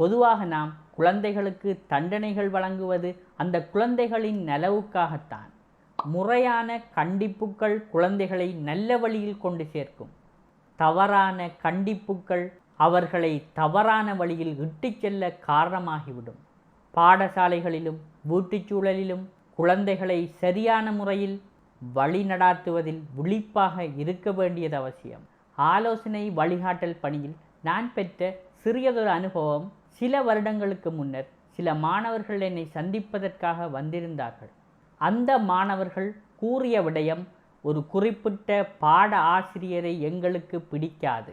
பொதுவாக நாம் குழந்தைகளுக்கு தண்டனைகள் வழங்குவது அந்த குழந்தைகளின் நலவுக்காகத்தான். முறையான கண்டிப்புகள் குழந்தைகளை நல்ல வழியில் கொண்டு சேர்க்கும். தவறான கண்டிப்புகள் அவர்களை தவறான வழியில் இட்டுச் செல்ல காரணமாகிவிடும். பாடசாலைகளிலும் வீட்டுச் சூழலிலும் குழந்தைகளை சரியான முறையில் வழி நடாத்துவதில் விழிப்பாக இருக்க வேண்டியது அவசியம். ஆலோசனை வழிகாட்டல் பணியில் நான் பெற்ற சிறியதொரு அனுபவம் சில வருடங்களுக்கு முன்னர் சில மாணவர்கள் என்னை சந்திப்பதற்காக வந்திருந்தார்கள். அந்த மாணவர்கள் கூறிய விடயம் ஒரு குறிப்பிட்ட பாட ஆசிரியரை எங்களுக்கு பிடிக்காது.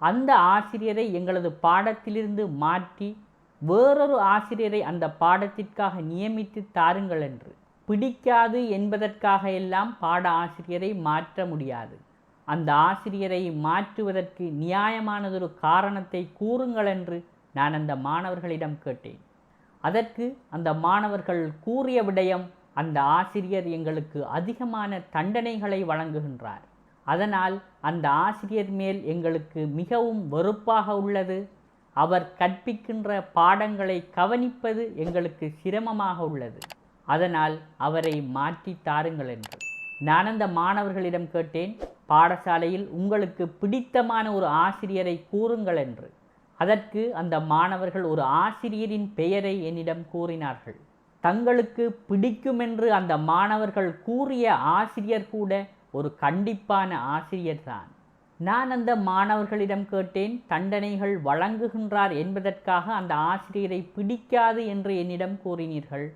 அந்த ஆசிரியரை எங்களது பாடத்திலிருந்து மாற்றி வேறொரு ஆசிரியரை அந்த பாடத்திற்காக நியமித்து தாருங்கள் என்று. பிடிக்காது என்பதற்காக எல்லாம் பாட ஆசிரியரை மாற்ற முடியாது. அந்த ஆசிரியரை மாற்றுவதற்கு நியாயமானதொரு காரணத்தை கூறுங்கள் என்று நான் அந்த மாணவர்களிடம் கேட்டேன். அதற்கு அந்த மாணவர்கள் கூறிய விடயம் அந்த ஆசிரியர் எங்களுக்கு அதிகமான தண்டனைகளை வழங்குகின்றார். அதனால் அந்த ஆசிரியர் மேல் எங்களுக்கு மிகவும் வெறுப்பாக உள்ளது. அவர் கற்பிக்கின்ற பாடங்களை கவனிப்பது எங்களுக்கு சிரமமாக உள்ளது. அதனால் அவரை மாற்றி தாருங்கள் என்று. நான் அந்த மாணவர்களிடம் கேட்டேன் பாடசாலையில் உங்களுக்கு பிடித்தமான ஒரு ஆசிரியரை கூறுங்கள் என்று. அதற்கு அந்த மாணவர்கள் ஒரு ஆசிரியரின் பெயரை என்னிடம் கூறினார்கள். தங்களுக்கு பிடிக்குமென்று அந்த மாணவர்கள் கூறிய ஆசிரியர் கூட ஒரு கண்டிப்பான ஆசிரியர்தான் நான் அந்த மாணவர்களிடம் கேட்டேன் தண்டனைகள் வழங்குகின்றார் என்பதற்காக அந்த ஆசிரியரை பிடிக்காது என்று என்னிடம் கூறினீர்கள்.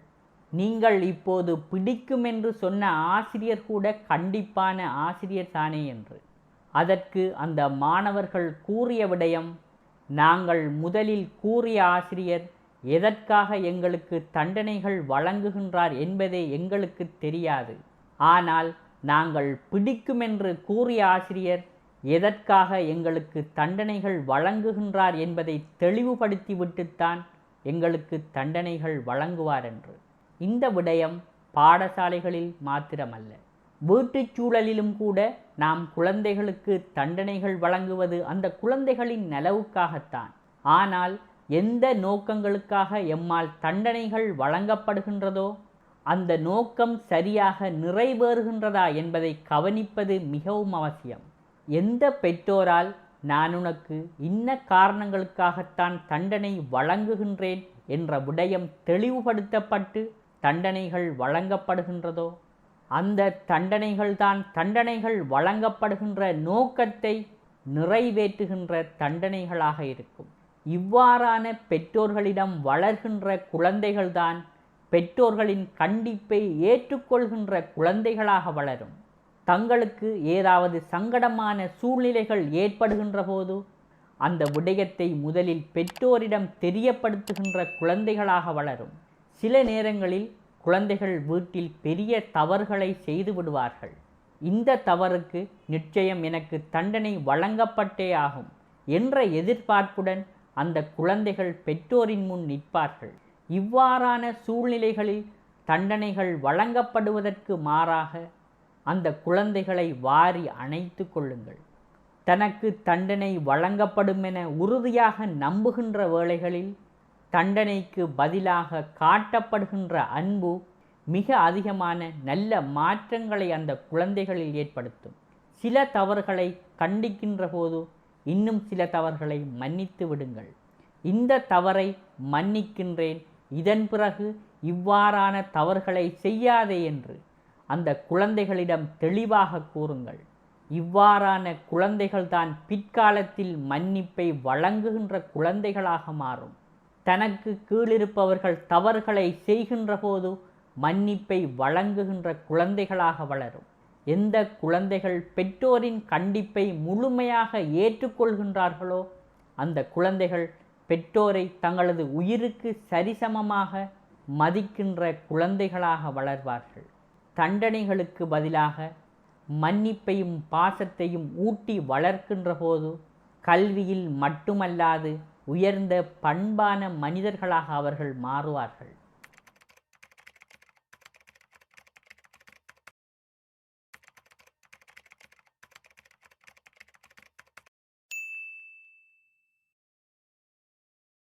நீங்கள் இப்போது பிடிக்கும் என்று சொன்ன ஆசிரியர் கூட கண்டிப்பான ஆசிரியர் தானே என்று. அதற்கு அந்த மாணவர்கள் கூறிய விடயம் நாங்கள் முதலில் கூறிய ஆசிரியர் எதற்காக எங்களுக்கு தண்டனைகள் வழங்குகின்றார் என்பதே எங்களுக்கு தெரியாது. ஆனால் நாங்கள் பிடிக்குமென்று கூறிய ஆசிரியர் எதற்காக எங்களுக்கு தண்டனைகள் வழங்குகின்றார் என்பதை தெளிவுபடுத்திவிட்டுத்தான் எங்களுக்கு தண்டனைகள் வழங்குவார் என்று இந்த விடயம் பாடசாலைகளில் மாத்திரமல்ல. வீட்டுச் சூழலிலும் கூட நாம் குழந்தைகளுக்கு தண்டனைகள் வழங்குவது அந்த குழந்தைகளின் நலவுக்காகத்தான். ஆனால் எந்த நோக்கங்களுக்காக எம்மால் தண்டனைகள் வழங்கப்படுகின்றதோ அந்த நோக்கம் சரியாக நிறைவேறுகின்றதா என்பதை கவனிப்பது மிகவும் அவசியம். எந்த பெற்றோரால் நான் உனக்கு இன்ன காரணங்களுக்காகத்தான் தண்டனை வழங்குகின்றேன் என்ற விடயம் தெளிவுபடுத்தப்பட்டு தண்டனைகள் வழங்கப்படுகின்றதோ? அந்த தண்டனைகள்தான் தண்டனைகள் வழங்கப்படுகின்ற நோக்கத்தை நிறைவேற்றுகின்ற தண்டனைகளாக இருக்கும். இவ்வாறான பெற்றோர்களிடம் வளர்கின்ற குழந்தைகள்தான் பெற்றோர்களின் கண்டிப்பை ஏற்றுக்கொள்கின்ற குழந்தைகளாக வளரும். தங்களுக்கு ஏதாவது சங்கடமான சூழ்நிலைகள் ஏற்படுகின்ற போது அந்த விடயத்தை முதலில் பெற்றோரிடம் தெரியப்படுத்துகின்ற குழந்தைகளாக வளரும். சில நேரங்களில் குழந்தைகள் வீட்டில் பெரிய தவறுகளை செய்து விடுவார்கள். இந்த தவறுக்கு நிச்சயம் எனக்கு தண்டனை வழங்கப்பட்டே ஆகும் என்ற எதிர்பார்ப்புடன் அந்த குழந்தைகள் பெற்றோரின் முன் நிற்பார்கள். இவ்வாறான சூழ்நிலைகளில் தண்டனைகள் வழங்கப்படுவதற்கு மாறாக அந்த குழந்தைகளை வாரி அணைத்து கொள்ளுங்கள். தனக்கு தண்டனை வழங்கப்படும் என உறுதியாக நம்புகின்ற வேளைகளில் தண்டனைக்கு பதிலாக காட்டப்படுகின்ற அன்பு மிக அதிகமான நல்ல மாற்றங்களை அந்த குழந்தைகளில் ஏற்படுத்தும். சில தவறுகளை கண்டிக்கின்ற போது இன்னும் சில தவறுகளை மன்னித்து விடுங்கள். இந்த தவறை மன்னிக்கின்றேன். இதன் பிறகு இவ்வாறான தவறுகளை செய்யாதே என்று அந்த குழந்தைகளிடம் தெளிவாக கூறுங்கள். இவ்வாறான குழந்தைகள்தான் பிற்காலத்தில் மன்னிப்பை வழங்குகின்ற குழந்தைகளாக மாறும். தனக்கு கீழிருப்பவர்கள் தவறுகளை செய்கின்ற போது மன்னிப்பை வழங்குகின்ற குழந்தைகளாக வளரும். எந்த குழந்தைகள் பெற்றோரின் கண்டிப்பை முழுமையாக ஏற்றுக்கொள்கின்றார்களோ அந்த குழந்தைகள் பெற்றோரை தங்களது உயிருக்கு சரிசமமாக மதிக்கின்ற குழந்தைகளாக வளர்வார்கள். தண்டனைகளுக்கு பதிலாக மன்னிப்பையும் பாசத்தையும் ஊட்டி வளர்க்கின்ற போது கல்வியில் மட்டுமல்லாது உயர்ந்த பண்பான மனிதர்களாக அவர்கள் மாறுவார்கள்.